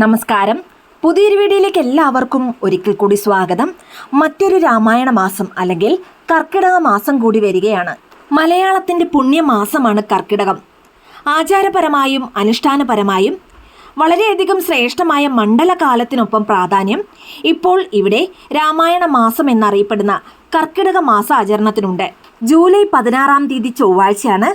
നമസ്കാരം. പുതിയൊരു വീഡിയോയിലേക്ക് എല്ലാവർക്കും ഒരിക്കൽ കൂടി സ്വാഗതം. മറ്റൊരു രാമായണ മാസം അല്ലെങ്കിൽ കർക്കിടക മാസം കൂടി വരികയാണ്. മലയാളത്തിന്റെ പുണ്യമാസമാണ് കർക്കിടകം. ആചാരപരമായും അനുഷ്ഠാനപരമായും വളരെയധികം ശ്രേഷ്ഠമായ മണ്ഡലകാലത്തിനൊപ്പം പ്രാധാന്യം ഇപ്പോൾ ഇവിടെ രാമായണ മാസം എന്നറിയപ്പെടുന്ന കർക്കിടക മാസ ആചരണത്തിനുണ്ട്. ജൂലൈ പതിനാറാം തീയതി ചൊവ്വാഴ്ചയാണ്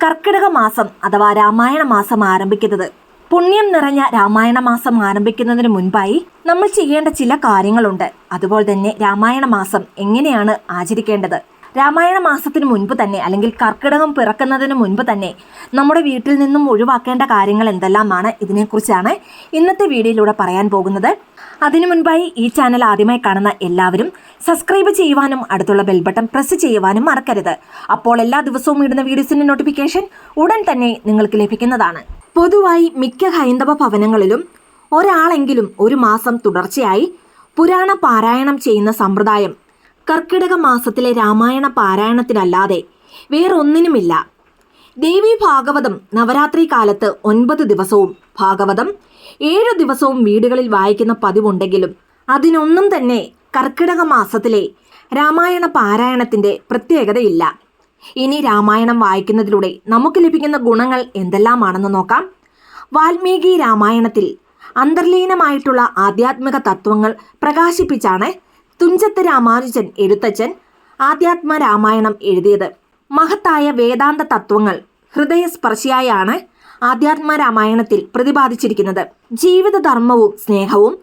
കർക്കിടക മാസം അഥവാ രാമായണ മാസം ആരംഭിക്കുന്നത്. പുണ്യം നിറഞ്ഞ രാമായണ മാസം ആരംഭിക്കുന്നതിന് മുൻപായി നമ്മൾ ചെയ്യേണ്ട ചില കാര്യങ്ങളുണ്ട്. അതുപോലെ തന്നെ രാമായണ മാസം എങ്ങനെയാണ് ആചരിക്കേണ്ടത്? രാമായണ മാസത്തിന് മുൻപ് തന്നെ അല്ലെങ്കിൽ കർക്കിടകം പിറക്കുന്നതിന് മുൻപ് തന്നെ നമ്മുടെ വീട്ടിൽ നിന്നും ഒഴിവാക്കേണ്ട കാര്യങ്ങൾ എന്തെല്ലാമാണ് ഇതിനെക്കുറിച്ചാണ് ഇന്നത്തെ വീഡിയോയിലൂടെ പറയാൻ പോകുന്നത്. അതിനു മുൻപായി ഈ ചാനൽ ആദ്യമായി കാണുന്ന എല്ലാവരും സബ്സ്ക്രൈബ് ചെയ്യുവാനും അടുത്തുള്ള ബെൽ ബട്ടൺ പ്രസ് ചെയ്യുവാനും മറക്കരുത്. അപ്പോൾ എല്ലാ ദിവസവും ഇടുന്ന വീഡിയോസിന്റെ നോട്ടിഫിക്കേഷൻ ഉടൻ തന്നെ നിങ്ങൾക്ക് ലഭിക്കുന്നതാണ്. പൊതുവായി മിക്ക ഹൈന്ദവ ഭവനങ്ങളിലും ഒരാളെങ്കിലും ഒരു മാസം തുടർച്ചയായി പുരാണ പാരായണം ചെയ്യുന്ന സമ്പ്രദായം കർക്കിടക മാസത്തിലെ രാമായണ പാരായണത്തിനല്ലാതെ വേറൊന്നിനുമില്ല. ദേവി ഭാഗവതം നവരാത്രി കാലത്ത് ഒൻപത് ദിവസവും ഭാഗവതം ഏഴു ദിവസവും വീടുകളിൽ വായിക്കുന്ന പതിവുണ്ടെങ്കിലും അതിനൊന്നും തന്നെ കർക്കിടക മാസത്തിലെ രാമായണ പാരായണത്തിന്റെ പ്രത്യേകതയില്ല. ഇനി രാമായണം വായിക്കുന്നതിലൂടെ നമുക്ക് ലഭിക്കുന്ന ഗുണങ്ങൾ എന്തെല്ലാമാണെന്ന് നോക്കാം. വാൽമീകി രാമായണത്തിൽ അന്തർലീനമായിട്ടുള്ള ആധ്യാത്മിക തത്വങ്ങൾ പ്രകാശിപ്പിച്ചാണ് തുഞ്ചത്ത് രാമാനുജൻ എഴുത്തച്ഛൻ ആധ്യാത്മ രാമായണം എഴുതിയത്. മഹത്തായ വേദാന്ത തത്വങ്ങൾ ഹൃദയസ്പർശിയായാണ് ആധ്യാത്മ രാമായണത്തിൽ പ്രതിപാദിച്ചിരിക്കുന്നത്. ജീവിതധർമ്മവും സ്നേഹവും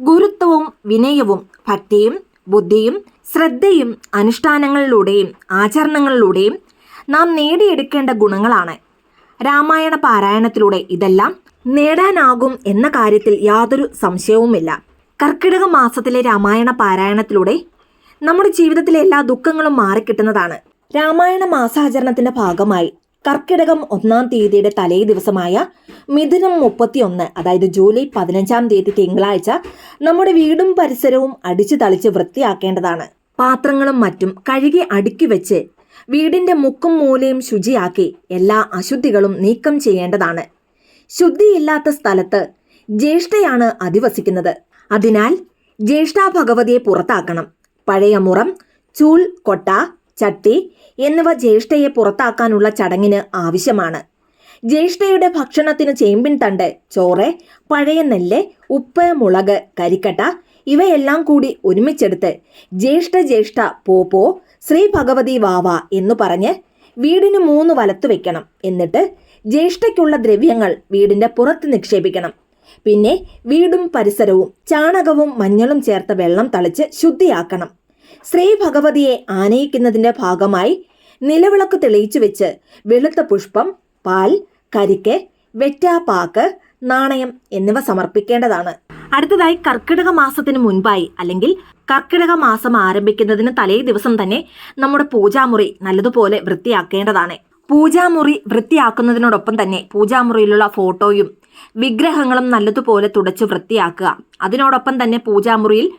ഗുരുത്വവും വിനയവും ഭക്തിയും ബുദ്ധിയും ശ്രദ്ധയും അനുഷ്ഠാനങ്ങളിലൂടെയും ആചരണങ്ങളിലൂടെയും നാം നേടിയെടുക്കേണ്ട ഗുണങ്ങളാണ്. രാമായണ പാരായണത്തിലൂടെ ഇതെല്ലാം നേടാനാകും എന്ന കാര്യത്തിൽ യാതൊരു സംശയവുമില്ല. കർക്കിടക മാസത്തിലെ രാമായണ പാരായണത്തിലൂടെ നമ്മുടെ ജീവിതത്തിലെ എല്ലാ ദുഃഖങ്ങളും മാറിക്കിട്ടുന്നതാണ്. രാമായണ മാസാചരണത്തിന്റെ ഭാഗമായി കർക്കിടകം ഒന്നാം തീയതിയുടെ തലേ ദിവസമായ മിഥുനം മുപ്പത്തിയൊന്ന് അതായത് ജൂലൈ പതിനഞ്ചാം തീയതി തിങ്കളാഴ്ച നമ്മുടെ വീടും പരിസരവും അടിച്ചു തളിച്ച് വൃത്തിയാക്കേണ്ടതാണ്. പാത്രങ്ങളും മറ്റും കഴുകി അടുക്കി വെച്ച് വീടിന്റെ മുക്കും മൂലയും ശുചിയാക്കി എല്ലാ അശുദ്ധികളും നീക്കം ചെയ്യേണ്ടതാണ്. ശുദ്ധിയില്ലാത്ത സ്ഥലത്ത് ജ്യേഷ്ഠയാണ് അധിവസിക്കുന്നത്. അതിനാൽ ജ്യേഷ്ഠാ ഭഗവതിയെ പുറത്താക്കണം. പഴയ മുറം ചൂൾ കൊട്ട ചട്ടി എന്നിവ ജ്യേഷ്ഠയെ പുറത്താക്കാനുള്ള ചടങ്ങിന് ആവശ്യമാണ്. ജ്യേഷ്ഠയുടെ ഭക്ഷണത്തിന് ചേമ്പിൻ തണ്ട് ചോറ് പഴയ നെല്ല് ഉപ്പ് മുളക് കരിക്കട്ട ഇവയെല്ലാം കൂടി ഒരുമിച്ചെടുത്ത് ജ്യേഷ്ഠ ജ്യേഷ്ഠ പോപ്പോ ശ്രീ ഭഗവതി വാവ എന്ന് പറഞ്ഞ് വീടിന് മൂന്ന് വലത്തു വെക്കണം. എന്നിട്ട് ജ്യേഷ്ഠയ്ക്കുള്ള ദ്രവ്യങ്ങൾ വീടിന്റെ പുറത്ത് നിക്ഷേപിക്കണം. പിന്നെ വീടും പരിസരവും ചാണകവും മഞ്ഞളും ചേർത്ത വെള്ളം തളിച്ച് ശുദ്ധിയാക്കണം. ശ്രീ ഭഗവതിയെ ആനയിക്കുന്നതിന്റെ ഭാഗമായി നിലവിളക്ക് തെളിയിച്ചു വെച്ച് വെളുത്ത പുഷ്പം പാൽ കരിക്ക് വെറ്റാപ്പാക്ക് നാണയം എന്നിവ സമർപ്പിക്കേണ്ടതാണ്. അടുത്തതായി കർക്കിടക മാസത്തിന് മുൻപായി അല്ലെങ്കിൽ കർക്കിടക മാസം ആരംഭിക്കുന്നതിന് തലേ ദിവസം തന്നെ നമ്മുടെ പൂജാമുറി നല്ലതുപോലെ വൃത്തിയാക്കേണ്ടതാണ്. പൂജാമുറി വൃത്തിയാക്കുന്നതിനോടൊപ്പം തന്നെ പൂജാമുറിയിലുള്ള ഫോട്ടോയും വിഗ്രഹങ്ങളും നല്ലതുപോലെ തുടച്ച് വൃത്തിയാക്കുക. അതിനോടൊപ്പം തന്നെ പൂജാമുറിയിൽ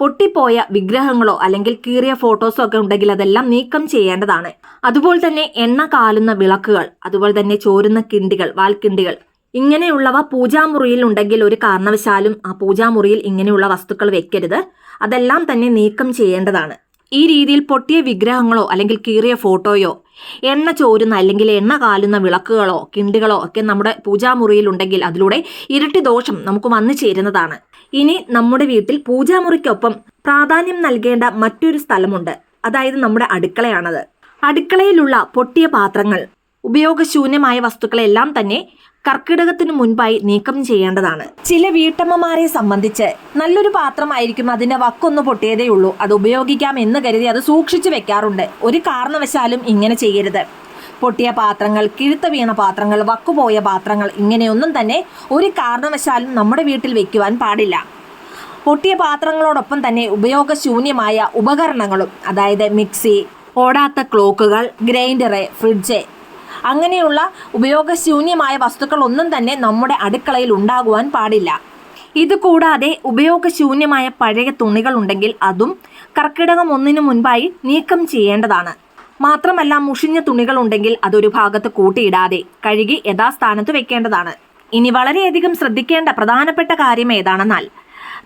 പൊട്ടിപ്പോയ വിഗ്രഹങ്ങളോ അല്ലെങ്കിൽ കീറിയ ഫോട്ടോസോ ഒക്കെ ഉണ്ടെങ്കിൽ അതെല്ലാം നീക്കം ചെയ്യേണ്ടതാണ്. അതുപോലെ തന്നെ എണ്ണ കാലുന്ന വിളക്കുകൾ അതുപോലെ തന്നെ ചോരുന്ന കിണ്ടികൾ വാൽക്കിണ്ടികൾ ഇങ്ങനെയുള്ളവ പൂജാമുറിയിൽ ഉണ്ടെങ്കിൽ ഒരു കാരണവശാലും ആ പൂജാമുറിയിൽ ഇങ്ങനെയുള്ള വസ്തുക്കൾ വെക്കരുത്. അതെല്ലാം തന്നെ നീക്കം ചെയ്യേണ്ടതാണ്. ഈ രീതിയിൽ പൊട്ടിയ വിഗ്രഹങ്ങളോ അല്ലെങ്കിൽ കീറിയ ഫോട്ടോയോ എണ്ണ ചോരുന്ന അല്ലെങ്കിൽ എണ്ണ കാലുന്ന വിളക്കുകളോ കിണ്ടുകളോ ഒക്കെ നമ്മുടെ പൂജാമുറിയിൽ ഉണ്ടെങ്കിൽ അതിലൂടെ ഇരട്ടി ദോഷം നമുക്ക് വന്നു ചേരുന്നതാണ്. ഇനി നമ്മുടെ വീട്ടിൽ പൂജാമുറിക്കൊപ്പം പ്രാധാന്യം നൽകേണ്ട മറ്റൊരു സ്ഥലമുണ്ട്. അതായത് നമ്മുടെ അടുക്കളയാണത്. അടുക്കളയിലുള്ള പൊട്ടിയ പാത്രങ്ങൾ ഉപയോഗശൂന്യമായ വസ്തുക്കളെല്ലാം തന്നെ കർക്കിടകത്തിനു മുൻപായി നീക്കം ചെയ്യേണ്ടതാണ്. ചില വീട്ടമ്മമാരെ സംബന്ധിച്ച് നല്ലൊരു പാത്രമായിരിക്കും അതിന്റെ വക്കൊന്ന് പൊട്ടിയതേ ഉള്ളൂ. അത് ഉപയോഗിക്കാം എന്ന് കരുതി അത് സൂക്ഷിച്ചു വെക്കാറുണ്ട്. ഒരു കാരണവശാലും ഇങ്ങനെ ചെയ്യരുത്. പൊട്ടിയ പാത്രങ്ങൾ കിഴുത്ത വീണ പാത്രങ്ങൾ വക്കുപോയ പാത്രങ്ങൾ ഇങ്ങനെയൊന്നും തന്നെ ഒരു കാരണവശാലും നമ്മുടെ വീട്ടിൽ വെക്കുവാൻ പാടില്ല. പൊട്ടിയ പാത്രങ്ങളോടൊപ്പം തന്നെ ഉപയോഗശൂന്യമായ ഉപകരണങ്ങളും അതായത് മിക്സി ഓടാത്ത ക്ലോക്കുകൾ ഗ്രൈൻഡർ ഫ്രിഡ്ജ് അങ്ങനെയുള്ള ഉപയോഗശൂന്യമായ വസ്തുക്കൾ ഒന്നും തന്നെ നമ്മുടെ അടുക്കളയിൽ ഉണ്ടാകുവാൻ പാടില്ല. ഇതുകൂടാതെ ഉപയോഗശൂന്യമായ പഴയ തുണികൾ ഉണ്ടെങ്കിൽ അതും കർക്കിടകം ഒന്നിനു മുൻപായി നീക്കം ചെയ്യേണ്ടതാണ്. മാത്രമല്ല മുഷിഞ്ഞ തുണികൾ ഉണ്ടെങ്കിൽ അതൊരു ഭാഗത്ത് കൂട്ടിയിടാതെ കഴുകി യഥാസ്ഥാനത്ത് വെക്കേണ്ടതാണ്. ഇനി വളരെയധികം ശ്രദ്ധിക്കേണ്ട പ്രധാനപ്പെട്ട കാര്യം ഏതാണെന്നാൽ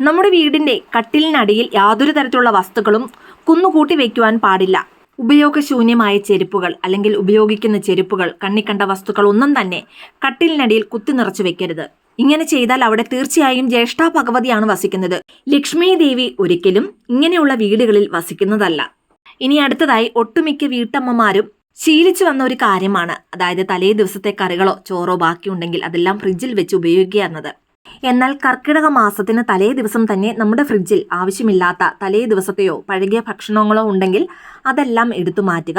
നമ്മുടെ വീടിന്റെ കട്ടിലിനടിയിൽ യാതൊരു തരത്തിലുള്ള വസ്തുക്കളും കുന്നുകൂട്ടി വയ്ക്കുവാൻ പാടില്ല. ഉപയോഗശൂന്യമായ ചെരുപ്പുകൾ അല്ലെങ്കിൽ ഉപയോഗിക്കുന്ന ചെരുപ്പുകൾ കണ്ണിക്കണ്ട വസ്തുക്കൾ ഒന്നും തന്നെ കട്ടിലിനടിയിൽ കുത്തി നിറച്ചു വെക്കരുത്. ഇങ്ങനെ ചെയ്താൽ അവിടെ തീർച്ചയായും ജ്യേഷ്ഠ ഭഗവതിയാണ് വസിക്കുന്നത്. ലക്ഷ്മി ദേവി ഒരിക്കലും ഇങ്ങനെയുള്ള വീടുകളിൽ വസിക്കുന്നതല്ല. ഇനി അടുത്തതായി ഒട്ടുമിക്ക വീട്ടമ്മമാരും ശീലിച്ചു വന്ന ഒരു കാര്യമാണ്. അതായത് തലേ ദിവസത്തെ കറികളോ ചോറോ ബാക്കിയുണ്ടെങ്കിൽ അതെല്ലാം ഫ്രിഡ്ജിൽ വെച്ച് ഉപയോഗിക്കുക എന്നത്. എന്നാൽ കർക്കിടക മാസത്തിന് തലേ ദിവസം തന്നെ നമ്മുടെ ഫ്രിഡ്ജിൽ ആവശ്യമില്ലാത്ത തലേ ദിവസത്തെയോ പഴകിയ ഭക്ഷണങ്ങളോ ഉണ്ടെങ്കിൽ അതെല്ലാം എടുത്തു മാറ്റുക.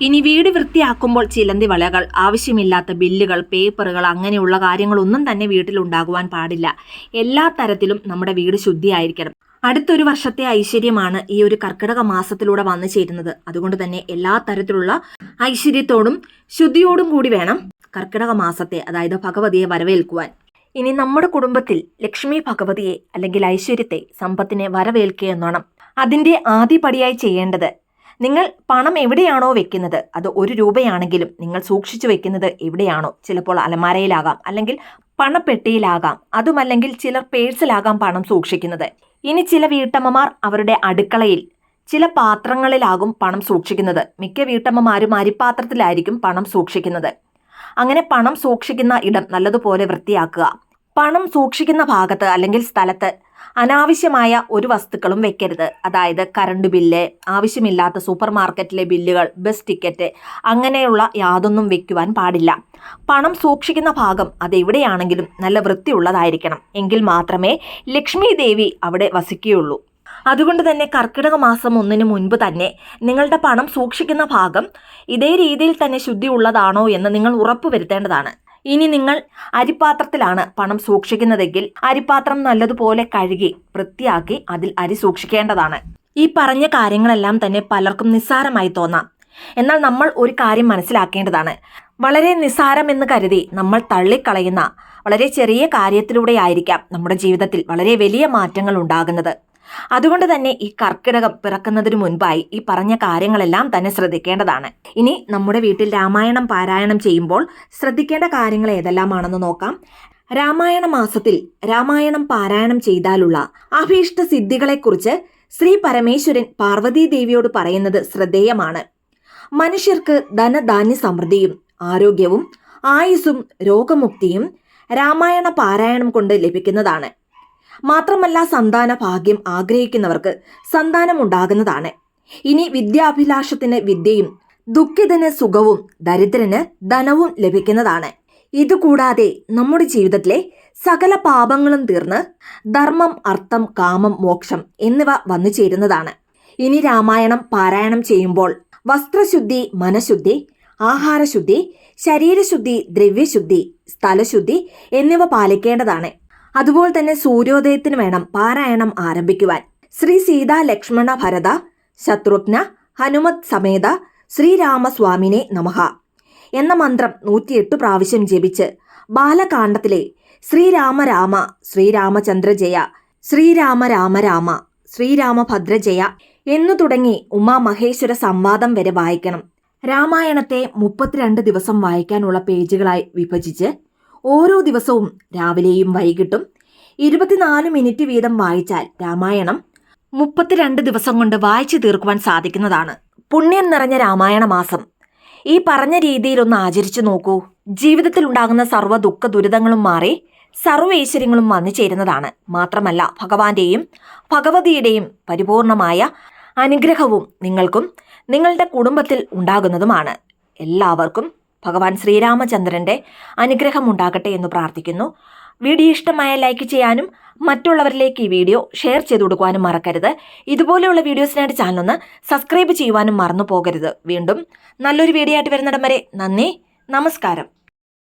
ഇനി വീട് വൃത്തിയാക്കുമ്പോൾ ചിലന്തി വളകൾ ആവശ്യമില്ലാത്ത ബില്ലുകൾ പേപ്പറുകൾ അങ്ങനെയുള്ള കാര്യങ്ങളൊന്നും തന്നെ വീട്ടിൽ ഉണ്ടാകുവാൻ പാടില്ല. എല്ലാ തരത്തിലും നമ്മുടെ വീട് ശുദ്ധിയായിരിക്കണം. അടുത്തൊരു വർഷത്തെ ഐശ്വര്യമാണ് ഈ ഒരു കർക്കിടക മാസത്തിലൂടെ വന്നു ചേരുന്നത്. അതുകൊണ്ട് തന്നെ എല്ലാ തരത്തിലുള്ള ഐശ്വര്യത്തോടും ശുദ്ധിയോടും കൂടി വേണം കർക്കിടക മാസത്തെ അതായത് ഭഗവതിയെ വരവേൽക്കുവാൻ. ഇനി നമ്മുടെ കുടുംബത്തിൽ ലക്ഷ്മി ഭഗവതിയെ അല്ലെങ്കിൽ ഐശ്വര്യത്തെ സമ്പത്തിനെ വരവേൽക്കുക എന്നോണം. അതിന്റെ ആദ്യപടിയായി ചെയ്യേണ്ടത് നിങ്ങൾ പണം എവിടെയാണോ വെക്കുന്നത് അത് ഒരു രൂപയാണെങ്കിലും നിങ്ങൾ സൂക്ഷിച്ചു വെക്കുന്നത് എവിടെയാണോ. ചിലപ്പോൾ അലമാരയിലാകാം അല്ലെങ്കിൽ പണപ്പെട്ടിയിലാകാം അതുമല്ലെങ്കിൽ ചിലർ പേഴ്സിലാകാം പണം സൂക്ഷിക്കുന്നത്. ഇനി ചില വീട്ടമ്മമാർ അവരുടെ അടുക്കളയിൽ ചില പാത്രങ്ങളിലാകും പണം സൂക്ഷിക്കുന്നത്. മിക്ക വീട്ടമ്മമാരും അരിപ്പാത്രത്തിലായിരിക്കും പണം സൂക്ഷിക്കുന്നത്. അങ്ങനെ പണം സൂക്ഷിക്കുന്ന ഇടം നല്ലതുപോലെ വൃത്തിയാക്കുക. പണം സൂക്ഷിക്കുന്ന ഭാഗത്ത് അല്ലെങ്കിൽ സ്ഥലത്ത് അനാവശ്യമായ ഒരു വസ്തുക്കളും വെക്കരുത്. അതായത് കറണ്ട് ബില്ല് ആവശ്യമില്ലാത്ത സൂപ്പർ മാർക്കറ്റിലെ ബില്ലുകൾ ബസ് ടിക്കറ്റ് അങ്ങനെയുള്ള യാതൊന്നും വെക്കുവാൻ പാടില്ല. പണം സൂക്ഷിക്കുന്ന ഭാഗം അതെവിടെയാണെങ്കിലും നല്ല വൃത്തിയുള്ളതായിരിക്കണം. എങ്കിൽ മാത്രമേ ലക്ഷ്മി ദേവി അവിടെ വസിക്കുകയുള്ളൂ. അതുകൊണ്ട് തന്നെ കർക്കിടക മാസം ഒന്നിന് മുൻപ് തന്നെ നിങ്ങളുടെ പണം സൂക്ഷിക്കുന്ന ഭാഗം ഇതേ രീതിയിൽ തന്നെ ശുദ്ധിയുള്ളതാണോ എന്ന് നിങ്ങൾ ഉറപ്പുവരുത്തേണ്ടതാണ്. ഇനി നിങ്ങൾ അരിപാത്രത്തിലാണ് പണം സൂക്ഷിക്കുന്നതെങ്കിൽ അരിപാത്രം നല്ലതുപോലെ കഴുകി വൃത്തിയാക്കി അതിൽ അരി സൂക്ഷിക്കേണ്ടതാണ്. ഈ പറഞ്ഞ കാര്യങ്ങളെല്ലാം തന്നെ പലർക്കും നിസ്സാരമായി തോന്നാം. എന്നാൽ നമ്മൾ ഒരു കാര്യം മനസ്സിലാക്കേണ്ടതാണ്. വളരെ നിസ്സാരം എന്ന് കരുതി നമ്മൾ തള്ളിക്കളയുന്ന വളരെ ചെറിയ കാര്യത്തിലൂടെ ആയിരിക്കാം നമ്മുടെ ജീവിതത്തിൽ വളരെ വലിയ മാറ്റങ്ങൾ ഉണ്ടാകുന്നത്. അതുകൊണ്ട് തന്നെ ഈ കർക്കിടകം പിറക്കുന്നതിന് മുൻപായി ഈ പറഞ്ഞ കാര്യങ്ങളെല്ലാം തന്നെ ശ്രദ്ധിക്കേണ്ടതാണ്. ഇനി നമ്മുടെ വീട്ടിൽ രാമായണം പാരായണം ചെയ്യുമ്പോൾ ശ്രദ്ധിക്കേണ്ട കാര്യങ്ങൾ ഏതെല്ലാമാണെന്ന് നോക്കാം. രാമായണ മാസത്തിൽ രാമായണം പാരായണം ചെയ്താലുള്ള അഭീഷ്ട സിദ്ധികളെക്കുറിച്ച് ശ്രീ പരമേശ്വരൻ പാർവതീ ദേവിയോട് പറയുന്നത് ശ്രദ്ധേയമാണ്. മനുഷ്യർക്ക് ധനധാന്യ സമൃദ്ധിയും ആരോഗ്യവും ആയുസ്സും രോഗമുക്തിയും രാമായണ പാരായണം കൊണ്ട് ലഭിക്കുന്നതാണ്. മാത്രമല്ല സന്താന ഭാഗ്യം ആഗ്രഹിക്കുന്നവർക്ക് സന്താനം ഉണ്ടാകുന്നതാണ് ഇനി വിദ്യാഭിലാഷത്തിന് വിദ്യയും ദുഃഖിതന് സുഖവും ദരിദ്രന് ധനവും ലഭിക്കുന്നതാണ്. ഇതുകൂടാതെ നമ്മുടെ ജീവിതത്തിലെ സകല പാപങ്ങളും തീർന്ന് ധർമ്മം അർത്ഥം കാമം മോക്ഷം എന്നിവ വന്നു ചേരുന്നതാണ്. ഇനി രാമായണം പാരായണം ചെയ്യുമ്പോൾ വസ്ത്രശുദ്ധി മനഃശുദ്ധി ആഹാരശുദ്ധി ശരീരശുദ്ധി ദ്രവ്യശുദ്ധി സ്ഥലശുദ്ധി എന്നിവ പാലിക്കേണ്ടതാണ്. അതുപോലെ തന്നെ സൂര്യോദയത്തിന് വേണം പാരായണം ആരംഭിക്കുവാൻ. ശ്രീ സീതാ ലക്ഷ്മണ ഭരത ശത്രുഘ്ന ഹനുമത് സമേത ശ്രീരാമസ്വാമിനെ നമഹ എന്ന മന്ത്രം നൂറ്റിയെട്ട് പ്രാവശ്യം ജപിച്ച് ബാലകാണ്ഡത്തിലെ ശ്രീരാമ രാമ ശ്രീരാമചന്ദ്ര ജയ ശ്രീരാമ രാമ രാമ ശ്രീരാമഭദ്ര എന്നു തുടങ്ങി ഉമാമഹേശ്വര സംവാദം വരെ വായിക്കണം. രാമായണത്തെ മുപ്പത്തിരണ്ട് ദിവസം വായിക്കാനുള്ള പേജുകളായി വിഭജിച്ച് ഓരോ ദിവസവും രാവിലെയും വൈകിട്ടും ഇരുപത്തിനാല് മിനിറ്റ് വീതം വായിച്ചാൽ രാമായണം മുപ്പത്തിരണ്ട് ദിവസം കൊണ്ട് വായിച്ചു തീർക്കുവാൻ സാധിക്കുന്നതാണ്. പുണ്യം നിറഞ്ഞ രാമായണ മാസം ഈ പറഞ്ഞ രീതിയിൽ ഒന്ന് ആചരിച്ചു നോക്കൂ. ജീവിതത്തിൽ ഉണ്ടാകുന്ന സർവ ദുഃഖ ദുരിതങ്ങളും മാറി സർവൈശ്വര്യങ്ങളും വന്നു ചേരുന്നതാണ്. മാത്രമല്ല ഭഗവാന്റെയും ഭഗവതിയുടെയും പരിപൂർണമായ അനുഗ്രഹവും നിങ്ങൾക്കും നിങ്ങളുടെ കുടുംബത്തിൽ ഉണ്ടാകുന്നതുമാണ്. എല്ലാവർക്കും ഭഗവാൻ ശ്രീരാമചന്ദ്രന്റെ അനുഗ്രഹം ഉണ്ടാകട്ടെ എന്ന് പ്രാർത്ഥിക്കുന്നു. വീഡിയോ ഇഷ്ടമായ ലൈക്ക് ചെയ്യാനും മറ്റുള്ളവരിലേക്ക് ഈ വീഡിയോ ഷെയർ ചെയ്ത് കൊടുക്കുവാനും മറക്കരുത്. ഇതുപോലെയുള്ള വീഡിയോസിനായിട്ട് ചാനലൊന്ന് സബ്സ്ക്രൈബ് ചെയ്യുവാനും മറന്നു പോകരുത് വീണ്ടും നല്ലൊരു വീഡിയോ ആയിട്ട് വരുന്നിടം വരെ നന്ദി നമസ്കാരം.